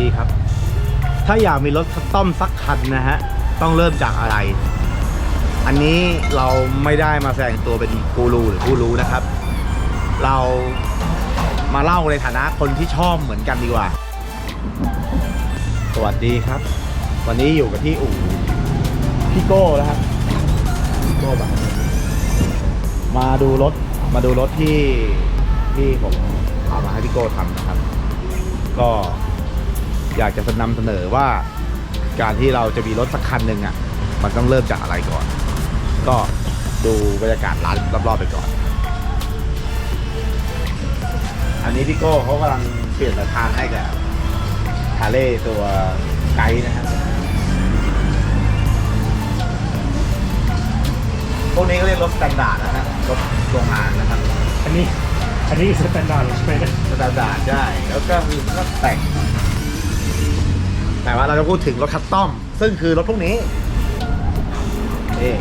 ดีครับ ถ้าอยากมีรถคัสตอมสักคันนะฮะ ต้องเริ่มจากอะไร อันนี้เราไม่ได้มาแสดงตัวเป็นกูรูหรือผู้รู้นะครับ เรามาเล่าในฐานะคนที่ชอบเหมือนกันดีกว่า สวัสดีครับ วันนี้อยู่กับที่อู่พี่โก้แล้วครับพี่โก้บบมาดูรถมาดูรถที่ที่ผมเอามาให้พี่โก้ทำนะครับ ก็ อยากจะนำเสนอว่าการที่เราจะมีรถสักคันหนึ่งอะมันต้องเริ่มจากอะไรก่อน ก็ดูบรรยากาศร้านรอบๆไปก่อน อันนี้พี่โก้เขากำลังเปลี่ยนสายพานให้กับฮาร์เลย์ตัวไกด์นะครับพวกนี้ก็เรียกรถสแตนดาร์ดนะฮะรถโรงงานนะครับ อันนี้ อันนี้สแตนดาร์ดใช่ไหมเนี่ยสแตนดาร์ดใช่แล้วก็มีก็แต่ง แต่ว่าเราจะพูดถึงรถคัสตอม ซึ่งคือรถพวกนี้นี่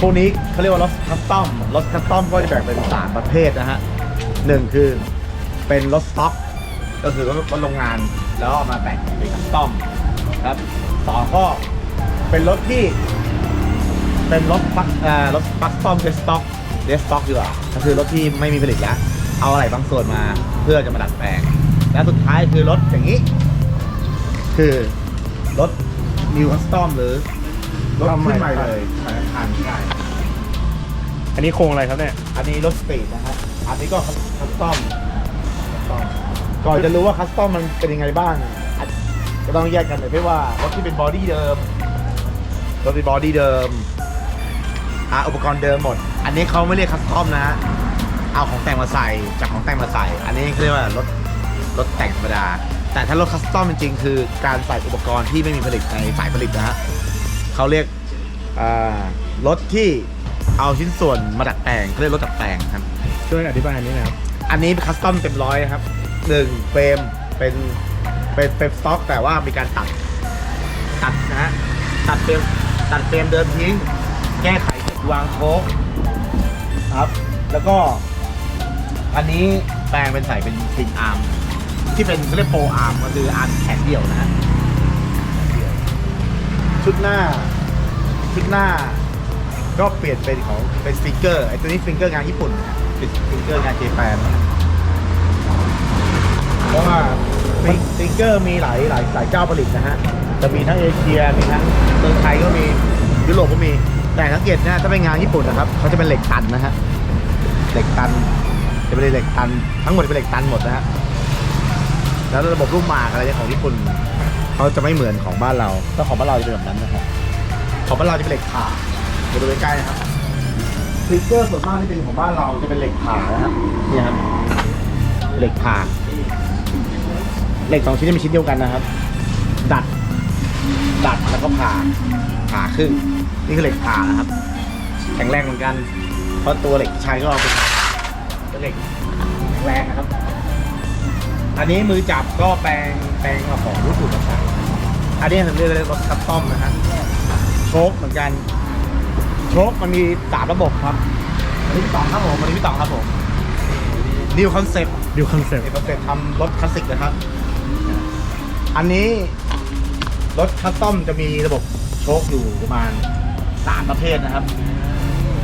พวกนี้เขาเรียกว่ารถคัสตอม รถคัสตอมก็จะแบ่งเป็นสามประเภทนะฮะหนึ่งคือเป็นรถสต็อก ก็คือรถรถโรงงาน แล้วเอามาแต่งเป็นคัสตอมครับสองก็เป็นรถที่ เป็นรถปักเอ่อรถปักซ่อมเดสต็อกเดสต็อกดีกว่าก็คือรถที่ไม่มีผลิตแล้วเอาอะไรบางส่วนมาเพื่อจะมาดัดแปลง และสุดท้ายคือรถอย่างนี้ คือรถ New Custom หรือรถขึ้นใหม่เลยใหม่คันใช่อันนี้โครงอะไรครับเนี่ย อันนี้รถสตรีทนะฮะอันนี้ก็คัสตอมก่อนจะรู้ว่าคัสตอมมันเป็นยังไงบ้างอะก็ต้องแยกกันเลยพี่ว่ารถที่เป็นบอดี้เดิมรถเป็นบอดี้เดิมอะอุปกรณ์เดิมหมด อันนี้เขาไม่เรียกคัสตอมนะฮะเอาของแต่งมาใส่จากของแต่งมาใส่ อันนี้เขาเรียกว่ารถ รถแต่งธรรมดา แต่ถ้ารถคัสตอมจริงๆคือการใส่อุปกรณ์ที่ไม่มีผลิตในสายผลิตนะฮะเขาเรียกอ่ารถที่เอาชิ้นส่วนมาดัดแปลงเขาเรียกรถดัดแปลงครับ ช่วยอธิบายอันนี้หนะครับ อันนี้คัสตอมเต็มร้อยนะครับหนึ่งเฟรมเป็นเป็นเฟรมสต็อกแต่ว่ามีการตัดตัดนะฮะตัดเฟรมตัดเฟรมเดิมทิ้ง แก้ไขจุดวางโชคครับ แล้วก็ อันนี้แปลงเป็นใส่เป็นซิงอาร์ม ที่เป็นเรียกโปรอาร์มก็คืออาร์มแขนเดี่ยวนะฮะชุดหน้า ชุดหน้า ก็เปลี่ยนเป็นของเป็นสติกเกอร์ไอ้ตัวนี้สติกเกอร์งานญี่ปุ่นนะฮะเป็นสติกเกอร์งานเจแปนนะเพราะว่าสติกเกอร์มีหลายหลายหลายเจ้าผลิตนะฮะจะมีทั้งเอเชียมีทั้งเมืองไทยก็มียุโรปก็มีแต่สังเกตนะถ้าเป็นงานญี่ปุ่นนะครับเขาจะเป็นเหล็กตันนะฮะเหล็กตันจะเป็นเหล็กตันทั้งหมดเป็นเหล็กตันหมดนะฮะ แล้วระบบรูปหมากอะไรเนี่ยของญี่ปุ่นเขาจะไม่เหมือนของบ้านเราถ้าของบ้านเราจะเป็นแบบนั้นนะครับของบ้านเราจะเป็นเหล็กผ่าเดี๋ยวดูใกล้ๆนะครับสติกเกอร์ส่วนมากที่เป็นของบ้านเราจะเป็นเหล็กผ่านะครับเนี่ยครับเหล็กผ่าเหล็กสองชิ้นนี้เป็นชิ้นเดียวกันนะครับ ดัด ดัดแล้วก็ผ่าผ่าครึ่งนี่คือเหล็กผ่านะครับ แข็งแรงเหมือนกัน เพราะตัวเหล็กที่ใช้ก็เป็นเป็นเหล็กแข็งแรงนะครับ อันนี้มือจับก็แปลงแปลงมาของรุ่นอื่นมาใส่อันนี้ผมเรียกว่ารถคัสตอมนะฮะโชคเหมือนกัน โชคมันมีสามระบบครับอันนี้พี่ต๋องครับผมอันนี้พี่ต๋องครับผมนิวคอนเซ็ปต์ดูคอนเซ็ปต์เอกเกษทำรถคลาสสิกนะครับ อันนี้รถคัสตอมจะมีระบบโชคอยู่ประมาณสามประเภทนะครับ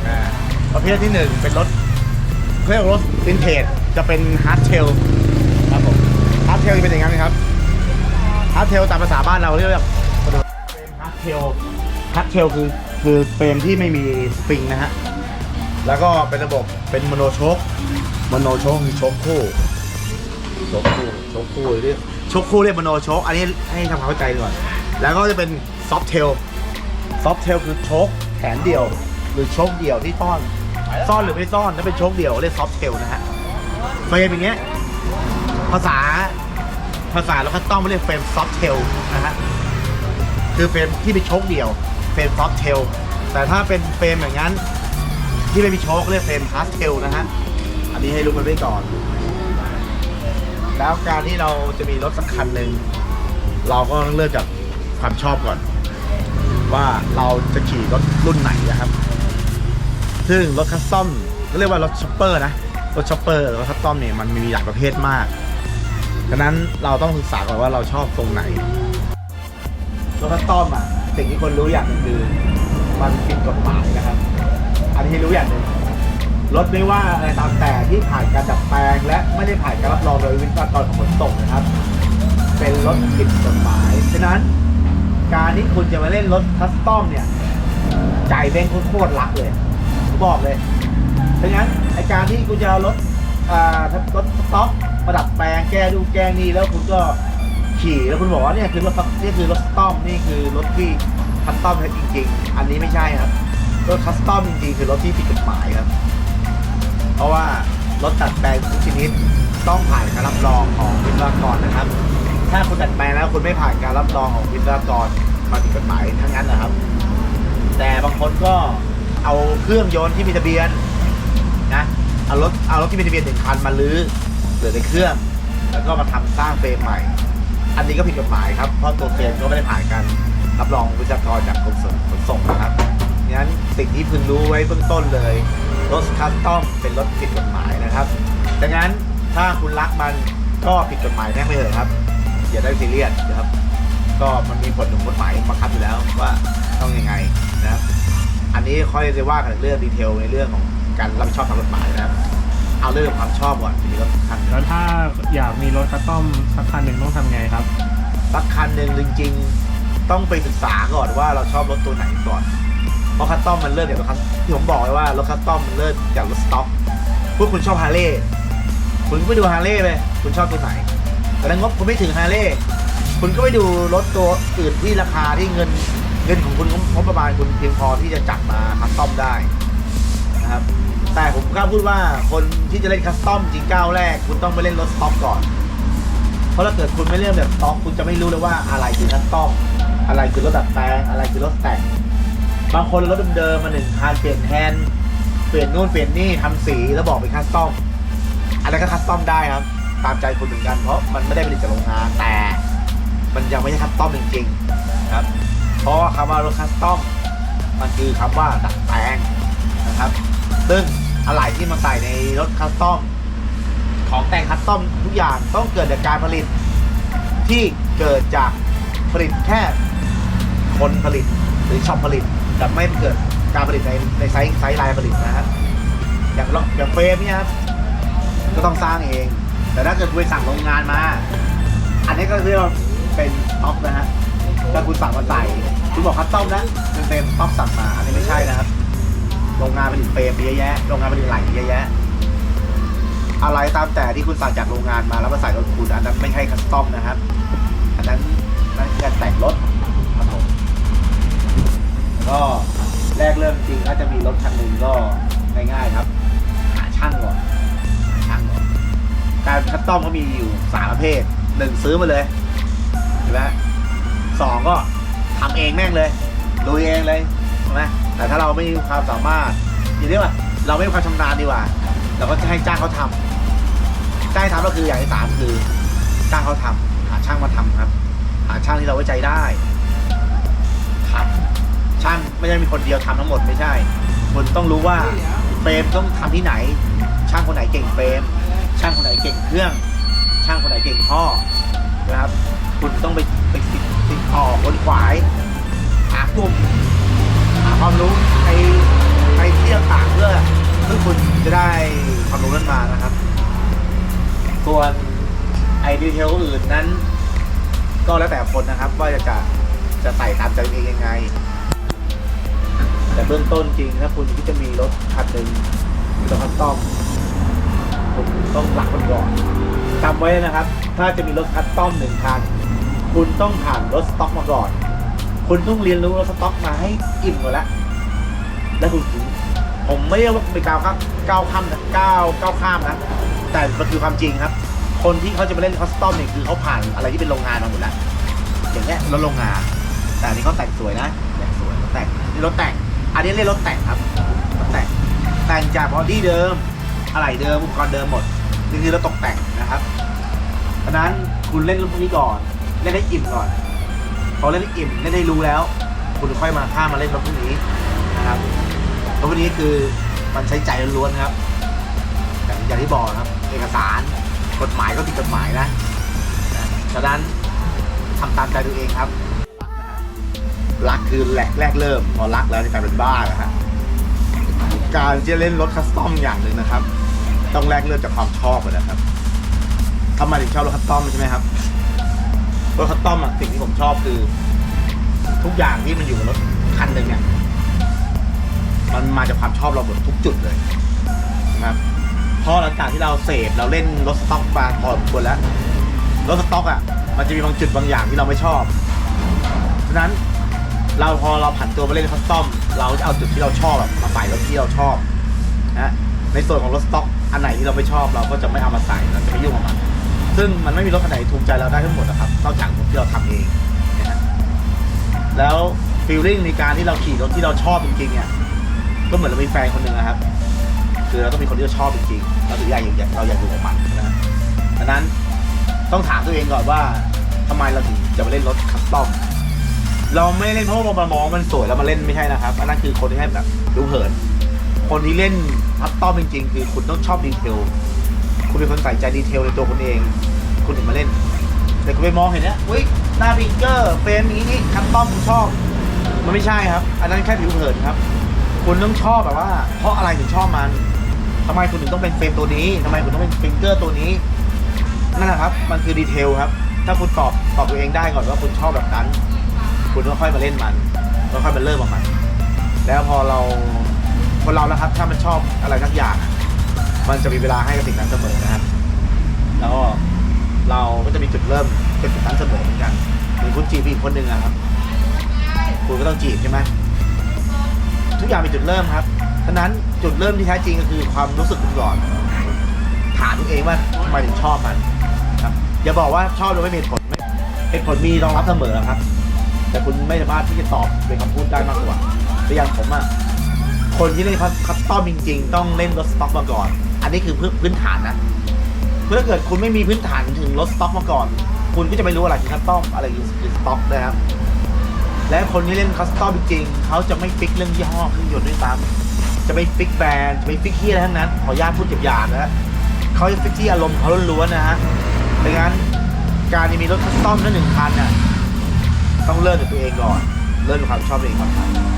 อ่าประเภทที่หนึ่งเป็นรถเรียกว่ารถวินเทจจะเป็นฮาร์ดเทลครับผมฮา ร์ดเทลจะเป็นอย่างนั้นครับฮาร์ดเทลตามภาษาบ้านเราเรียกว่าเฟรมฮาร์ดเทลฮาร์ดเทลคือคือเฟรมที่ไม่มีสปริงนะฮะ แล้วก็เป็นระบบเป็นมโนโชคมโนโชคคือโชคคู่โชคคู่โชคคู่เรียกโชคคู่เรียกมโนโชคอันนี้ให้ทำความเข้าใจก่อน แล้วก็จะเป็นซอฟเทลซอฟเทลคือโชคแขนเดียว หรือโชคเดียวที่ซ่อน ซ่อนหรือไม่ซ่อนถ้าเป็นโชคเดียวเรียกซอฟเทลนะฮะเฟรมอย่างเงี้ยภาษา ภาษาเราก็ต้องเรียกเฟรมซอฟเทลนะฮะคือเฟรมที่เป็นโชคเดี่ยวเฟรมซอฟเทลแต่ถ้าเป็นเฟรมอย่างนั้น ที่ไม่มีโชคเรียกเฟรมพาสเทลนะฮะอันนี้ให้รู้กันไว้ก่อน แล้วการที่เราจะมีรถสักคันหนึ่งเราก็ต้องเริ่มจากความชอบก่อน ว่าเราจะขี่รถรุ่นไหนนะครับ ซึ่งรถคัสตอมก็เรียกว่ารถช็อปเปอร์นะรถช็อปเปอร์รถคัสตอมเนี่ยมันมีหลายประเภทมาก ฉะนั้นเราต้องศึกษาก่อนว่าเราชอบตรงไหนรถคัสตอมอะสิ่งที่คนรู้อย่างหนึงคือมันผิดกฎหมายนะครับ อันนี้รู้อย่างหนึ่งรถไม่ว่าอะไรตามแต่ที่ผ่านการดัดแปลง และไม่ได้ผ่านการรับรองโดยวิศวกรของขนส่งนะครับ เป็นรถผิดกฎหมาย ฉะนั้นการที่คุณจะมาเล่นรถคัสตอมเนี่ยใจแม่งโคตรรักเลยผมบอกเลยดังนั้นไอการที่คุณจะเอารถรถสต็อก มาดัดแปลงแก้ดูแก้นี่แล้วคุณก็ขี่แล้วคุณบอกว่าเนี่ยคือรถนี่คือรถต็อมนี่คือรถที่คัสตอมแท้จริง ๆ อันนี้ไม่ใช่ครับรถคัสตอมจริงๆคือรถที่ผิดกฎหมายครับ เพราะว่ารถดัดแปลงทุกชนิดต้องผ่านการรับรองของวิศวกรนะครับ ถ้าคุณดัดแปลงแล้วคุณไม่ผ่านการรับรองของวิศวกรมันผิดกฎหมายทั้งนั้นนะครับ แต่บางคนก็เอาเครื่องยนต์ที่มีทะเบียนนะเอารถเอารถที่มีทะเบียนหนึ่งคันมาลื้อ เหลือในเครื่อง แล้วก็มาทำสร้างเฟรมใหม่ อันนี้ก็ผิดกฎหมายครับ เพราะตัวเฟรมก็ไม่ได้ผ่านการรับรองวิศวกรจากกรมขนส่งนะครับงั้นสิ่งที่พึงรู้ไว้เบื้องต้นเลย รถคัสตอมเป็นรถผิดกฎหมายนะครับดังนั้นถ้าคุณรักมันก็ผิดกฎหมายแน่ไม่เลยครับอย่าได้ซีเรียสนะครับ ก็มันมีผลถึงกฎหมายบังคับอยู่แล้วว่าต้องยังไงนะครับ อันนี้ค่อยจะว่ากันเรื่องดีเทลในเรื่องของการรับผิดชอบทางกฎหมายนะครับ เอาเรื่องความชอบก่อนทีนี้ก็คันแล้วถ้าอยากมีรถคัสตอมสักคันหนึ่งต้องทำไงครับ สักคันหนึ่งจริง ๆ ต้องไปศึกษาก่อนว่าเราชอบรถตัวไหนก่อน เพราะคัสตอมมันเริ่มจากรถคัสที่ผมบอกไว้ว่ารถคัสตอมมันเริ่มจากรถสต็อกพวกคุณชอบฮาร์เลย์คุณก็ไปดูฮาร์เลย์ไปคุณชอบตัวไหน แต่ถ้างบคุณไม่ถึงฮาร์เลย์คุณก็ไปดูรถตัวอื่นที่ราคาที่เงินเงินของคุณงบประมาณคุณเพียงพอที่จะจัดมาคัสตอมได้นะครับ แต่ผมกล้าพูดว่าคนที่จะเล่นคัสตอมจริงก้าวแรก คุณต้องไปเล่นรถสต็อกก่อน เพราะถ้าเกิดคุณไม่เล่นแบบสต็อกคุณจะไม่รู้เลยว่าอะไรคือคัสตอมอะไรคือรถดัดแปลงอะไรคือรถแต่งบางคนรถเดิมๆมาหนึ่งคันเปลี่ยนแฮนด์เปลี่ยนนู่นเปลี่ยนนี่ทำสีแล้วบอกเป็นคัสตอมอันนั้นก็คัสตอมได้ครับ ตามใจคุณเหมือนกันเพราะมันไม่ได้ผลิตจากโรงงานแต่ มันยังไม่ใช่คัสตอมจริงๆครับ เพราะคำว่ารถคัสตอมมันคือคำว่าดัดแปลงนะครับซึ่ง อะไหล่ที่มาใส่ในรถคัสตอม ของแต่งคัสตอมทุกอย่างต้องเกิดจากการผลิต ที่เกิดจากผลิตแค่คนผลิตหรือช็อปผลิตแต่ไม่เกิดการผลิตในในไซส์ไซส์ลน์ผลิตนะครับอย่างล็อกอย่างเฟรมเนี่ยครับก็ต้องสร้างเอง แต่ถ้าเกิดคุณไปสั่งโรงงานมา อันนี้ก็เรียกว่าเป็นท็อปนะฮะถ้าคุณสั่งมาใส่คุณบอกคัสตอมนะเป็นเฟรมท็อปสั่งมาอันนี้ไม่ใช่นะครับ งงานผลิตเฟรมมีเยอะแยะ โรงงานผลิตไหลเยอะแยะ อะไรตามแต่ที่คุณสั่งจากโรงงานมาแล้วมาใส่รถคุณอันนั้นไม่ใช่คัสตอมนะครับ อันนั้นนั่นคือการแต่งรถครับผมแล้วก็แรกเริ่มจริงถ้าจะมีรถคันหนึ่งก็ง่ายๆครับหาช่างก่อนหาช่างก่อนการคัสตอมเขามีอยู่สามประเภทหนึ่งซื้อมาเลยใช่ไหมสองก็ทำเองแม่งเลยดูเองเลยใช่ไหม แต่ถ้าเราไม่มีความสามารถอย่างนี้ว่าเราไม่มีความชำนาญดีกว่า เราก็จะให้จ้างเขาทำจ้างทำก็คืออย่างที่สามคือ จ้างเขาทำหาช่างมาทำครับ หาช่างที่เราไว้ใจได้ทำช่างไม่ใช่มีคนเดียวทำทั้งหมดไม่ใช่คุณต้องรู้ว่าเฟรมต้องทำที่ไหน ช่างคนไหนเก่งเฟรม ช่างคนไหนเก่งเครื่อง ช่างคนไหนเก่งท่อนะครับ คุณต้องไปไปติดติดต่อคนขวายหากลุ่ม ความรู้ในในที่ต่างๆเพื่อเพื่อคุณจะได้ความรู้นั้นมานะครับ ส่วนไอดีเทลอื่นนั้น ก็แล้วแต่คนนะครับ ว่าจะจะจะใส่ตามใจเองยังไง แต่เบื้องต้นจริงถ้าคุณที่จะมีรถคันหนึ่งมีรถคัสตอมคุณต้องรักมันก่อนจำไว้นะครับ ถ้าจะมีรถคัสตอมหนึ่งคันคุณต้องผ่านรถสต็อกมาก่อน คุณต้องเรียนรู้รถสต็อกมาให้อิ่มก่อนแล้วแล้วคุณผมไม่เรียกว่าไปก้าวข้ามก้าวข้ามนะก้าวก้าวข้ามนะแต่มันคือความจริงครับ คนที่เขาจะมาเล่นคัสตอมเนี่ยคือเขาผ่านอะไรที่เป็นโรงงานมาหมดแล้วอย่างเงี้ยรถโรงงาน แต่อันนี้เขาแต่งสวยนะแต่งสวยรถแต่งนี่รถแต่ง อันนี้เรียกรถแต่งครับรถแต่งแต่งจากบอดี้เดิมอะไรเดิมอุปกรณ์เดิมหมดนี่คือรถตกแต่งนะครับเพราะฉะนั้นคุณเล่นรถพวกนี้ก่อนเล่นให้อิ่มก่อน พอเล่นอิ่มเล่นให้รู้แล้ว คุณค่อยมาข้ามมาเล่นรถพวกนี้นะครับรถพวกนี้คือมันใช้ใจล้วนๆครับอย่างอย่างที่บอกครับ เอกสารกฎหมายก็ผิดกฎหมายนะฉะนั้นทำตามใจตัวเองครับ รักคือแหลกแรกเริ่มพอรักแล้วจะกลายเป็นบ้านะฮะการจะเล่นรถคัสตอมอย่างหนึ่งนะครับ ต้องแรกเริ่มจากความชอบก่อนนะครับทำไมถึงชอบรถคัสตอมใช่ไหมครับ รถคัสตอมอะสิ่งที่ผมชอบคือ ทุกอย่างที่มันอยู่กับรถคันหนึ่งเนี่ยมันมาจากความชอบเราหมดทุกจุดเลยนะครับพราะหลังจากที่เราเสพเราเล่นรถสต็อกมาพอสมควรแล้วรถสต็อกอะ มันจะมีบางจุดบางอย่างที่เราไม่ชอบฉะนั้นเราพอเราผันตัวมาเล่นคัสตอม เราจะเอาจุดที่เราชอบมาใส่รถที่เราชอบนะในส่วนของรถสต็อกอันไหนที่เราไม่ชอบเราก็จะไม่เอามาใส่เราจะไม่ยุ่งกับมัน ซึ่งมันไม่มีรถคันไหนถูกใจเราได้ทั้งหมดนะครับนอกจากรถที่เราทำเองนะฮะแล้วฟีลลิ่งในการที่เราขี่รถที่เราชอบจริงๆเนี่ยก็เหมือนเรามีแฟนคนหนึ่งนะครับ คือเราต้องมีคนที่เราชอบจริงๆเราถึงอยากอยู่เราอยากอยู่กับมันนะดังนั้นต้องถามตัวเองก่อนว่าทำไมเราถึงจะมาเล่นรถคัสตอมเราไม่เล่นเพราะว่าเรามองมันสวยแล้วมาเล่นไม่ใช่นะครับอันนั้นคือคนที่ให้แบบดูเหิน คนที่เล่นคัสตอมจริง ๆ คือคุณต้องชอบดีเทล คุณเป็นคนใส่ใจดีเทลในตัวคุณเอง คุณถึงมาเล่น แต่คุณไปมองเห็นเนี้ยอุ้ยหน้าพิงเกอร์เฟรมอย่างนี้นี่คัสตอมคุณชอบ มันไม่ใช่ครับ อันนั้นแค่ผิวเผินครับ คุณต้องชอบแบบว่า เพราะอะไรถึงชอบมันทำไมคุณถึงต้องเป็นเฟรมตัวนี้ทำไมคุณต้องเป็นฟิงเกอร์ตัวนี้นั่นแหละครับ มันคือดีเทลครับ ถ้าคุณตอบตอบตัวเองได้ก่อนว่าคุณชอบแบบนั้น คุณก็ค่อยมาเล่นมันก็ค่อยมาเริ่มกับมัน แล้วพอเราคนเรานะครับ ถ้ามันชอบอะไรสักอย่าง มันจะมีเวลาให้กับสิ่งนั้นเสมอนะครับ แล้วก็เราก็จะมีจุดเริ่มเป็นจุดนั้นเสมอเหมือนกันเหมือนคุณจีบผู้หญิงคนหนึ่งอะครับ คุณก็ต้องจีบใช่ไหมทุกอย่างมีจุดเริ่มครับฉะนั้นจุดเริ่มที่แท้จริงก็คือความรู้สึกคุณก่อนถามตัวเองว่าทำไมถึงชอบมันครับ อย่าบอกว่าชอบโดยไม่มีผลไม่เหตุผลมีรองรับเสมอครับ แต่คุณไม่สามารถที่จะตอบเป็นคำพูดได้มากกว่าแต่อย่างผมอะคนที่เล่นคัสตอมจริง ๆ ต้องเล่นรถสต็อกมาก่อน อันนี้คือพื้นพื้นฐานนะเพื่อถ้าเกิดคุณไม่มีพื้นฐานถึงรถสต็อกมาก่อน คุณก็จะไม่รู้อะไรคือคัสตอมอะไรคือสต็อกนะครับ และคนที่เล่นคัสตอมจริงๆเขาจะไม่ฟิกเรื่องยี่ห้อเครื่องยนต์ด้วยซ้ำจะไม่ฟิกแบรนด์จะไม่ฟิกที่อะไรทั้งนั้น ขออนุญาตพูดหยาบๆนะเขาจะฟิกที่อารมณ์เขาล้วนๆนะฮะดังนั้นการที่มีรถคัสตอมนั่นหนึ่งคันน่ะต้องเริ่มจากตัวเองก่อน เริ่มจากความชอบเองก่อนครับ